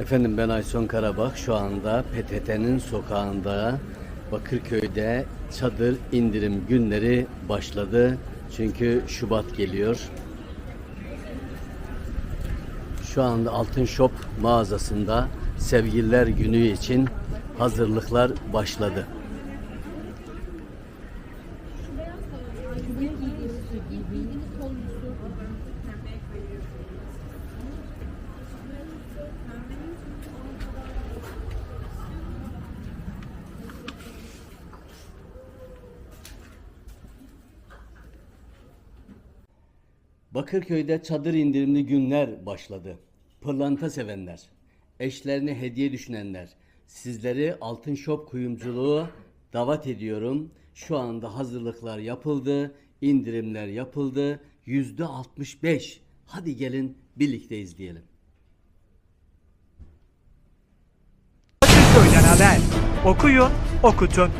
Efendim ben Ayson Karabak. Şu anda PTT'nin sokağında Bakırköy'de çadır indirim günleri başladı. Çünkü Şubat geliyor. Şu anda Altın Shop mağazasında Sevgililer Günü için hazırlıklar başladı. Bakırköy'de çadır indirimli günler başladı. Pırlanta sevenler, eşlerine hediye düşünenler, sizleri Altın Shop kuyumculuğu davet ediyorum. Şu anda hazırlıklar yapıldı, indirimler yapıldı. Yüzde 65. Hadi gelin birlikte izleyelim. Bakırköy'den haber. Okuyun, okutun.